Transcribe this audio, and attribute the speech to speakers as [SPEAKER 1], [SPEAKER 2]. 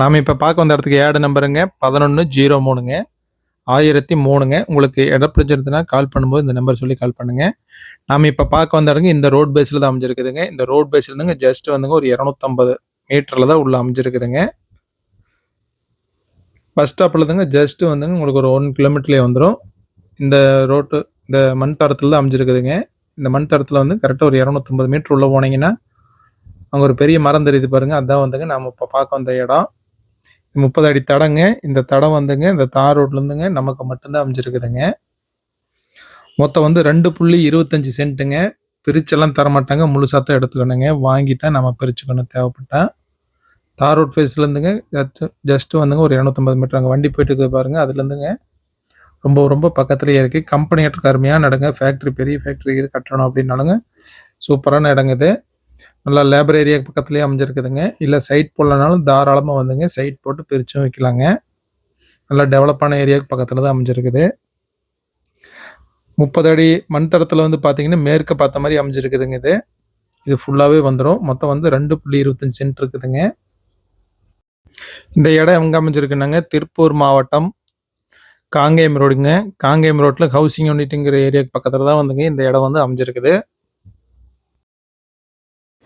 [SPEAKER 1] நாம் இப்போ பார்க்க வந்த இடத்துக்கு ஏடு நம்பருங்க பதினொன்று ஜீரோ மூணுங்க. ஆயிரத்தி மூணுங்க. உங்களுக்கு இடம் பிடிச்சிருந்துன்னா கால் பண்ணும்போது இந்த நம்பர் சொல்லி கால் பண்ணுங்கள் நாம் இப்போ பார்க்க வந்த இடங்க இந்த ரோட் பேஸில் தான் அமைஞ்சிருக்குதுங்க. இந்த ரோட் பேஸில் இருந்துங்க ஜஸ்ட் வந்துங்க ஒரு இரநூத்தம்பது மீட்டரில் தான் உள்ள அமைஞ்சிருக்குதுங்க. பஸ் ஸ்டாப்பில் தாங்க ஜஸ்ட் வந்துங்க உங்களுக்கு ஒரு ஒன் கிலோமீட்டர்லேயே வந்துடும் இந்த ரோட்டு இந்த மண் தரத்தில் தான் அமைஞ்சிருக்குதுங்க. இந்த மண் தரத்தில் வந்து கரெக்டாக ஒரு இரநூத்தம்பது மீட்டர் உள்ளே போனீங்கன்னா அங்கே ஒரு பெரிய மரம் தெரியுது பாருங்க. அதுதான் வந்துங்க நம்ம இப்போ பார்க்க வந்த இடம். முப்பது அடி தடங்க இந்த தடம் வந்துங்க இந்த தார் ரோட்லேருந்துங்க நமக்கு மட்டும்தான் அமைஞ்சிருக்குதுங்க. மொத்தம் வந்து ரெண்டு புள்ளி இருபத்தஞ்சி சென்ட்டுங்க. பிரிச்செல்லாம் தரமாட்டாங்க முழுசாக தான் எடுத்துக்கணுங்க. வாங்கி தான் நம்ம பிரிச்சுக்கணும் தேவைப்பட்டா. தார் ரோட் ஃபேஸ்லேருந்துங்க ஜஸ்ட்டு வந்துங்க ஒரு இரநூத்தம்பது மீட்டர் அங்கே வண்டி போயிட்டு இருக்குது பாருங்க அதுலேருந்துங்க ரொம்ப ரொம்ப பக்கத்துலேயே இருக்குது கம்பெனி இடத்துக்கு அருமையான இடங்க. ஃபேக்ட்ரி பெரிய ஃபேக்ட்ரி இது கட்டணும் அப்படின்னாலுங்க சூப்பரான இடங்குது நல்லா லேபர் பக்கத்துலேயே அமைஞ்சிருக்குதுங்க. இல்லை சைட் போடலனாலும் தாராளமாக வந்துங்க. சைட் போட்டு பிரிச்சும் வைக்கலாங்க. நல்லா டெவலப்பான ஏரியாவுக்கு பக்கத்தில் தான் அமைஞ்சிருக்குது. முப்பது அடி மண் தரத்தில் வந்து பார்த்தீங்கன்னா மேற்க பார்த்த மாதிரி அமைஞ்சிருக்குதுங்க இது. இது ஃபுல்லாகவே வந்துடும் மொத்தம் வந்து ரெண்டு புள்ளி இருபத்தஞ்சி சென்ட் இருக்குதுங்க. இந்த இடம் எங்கே அமைஞ்சிருக்குன்னாங்க திருப்பூர் மாவட்டம் காங்கேயம் ரோடுங்க. காங்கேயம் ரோட்டில் ஹவுசிங் யூனிட்டுங்கிற ஏரியாவுக்கு பக்கத்தில் தான் வந்துங்க இந்த இடம் வந்து அமைஞ்சிருக்குது.